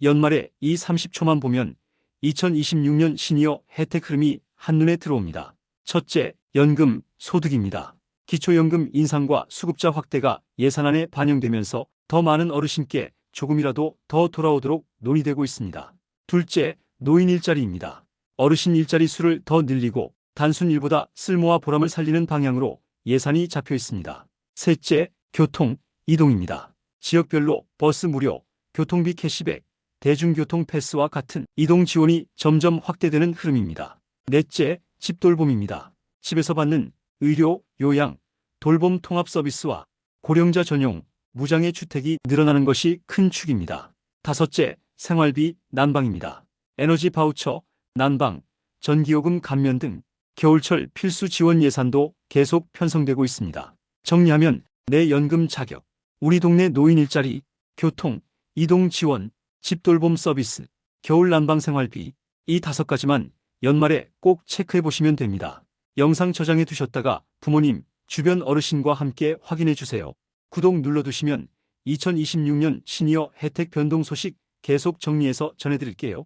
연말에 이 30초만 보면 2026년 시니어 혜택 흐름이 한눈에 들어옵니다. 첫째, 연금, 소득입니다. 기초연금 인상과 수급자 확대가 예산안에 반영되면서 더 많은 어르신께 조금이라도 더 돌아오도록 논의되고 있습니다. 둘째, 노인 일자리입니다. 어르신 일자리 수를 더 늘리고 단순 일보다 쓸모와 보람을 살리는 방향으로 예산이 잡혀 있습니다. 셋째, 교통, 이동입니다. 지역별로 버스 무료, 교통비 캐시백, 대중교통 패스와 같은 이동 지원이 점점 확대되는 흐름입니다. 넷째, 집돌봄입니다. 집에서 받는 의료, 요양, 돌봄 통합 서비스와 고령자 전용, 무장애 주택이 늘어나는 것이 큰 축입니다. 다섯째, 생활비, 난방입니다. 에너지 바우처, 난방, 전기요금 감면 등 겨울철 필수 지원 예산도 계속 편성되고 있습니다. 정리하면 내 연금 자격, 우리 동네 노인 일자리, 교통, 이동 지원, 집돌봄 서비스, 겨울 난방 생활비 이 다섯 가지만 연말에 꼭 체크해 보시면 됩니다. 영상 저장해 두셨다가 부모님, 주변 어르신과 함께 확인해 주세요. 구독 눌러두시면 2026년 시니어 혜택 변동 소식 계속 정리해서 전해드릴게요.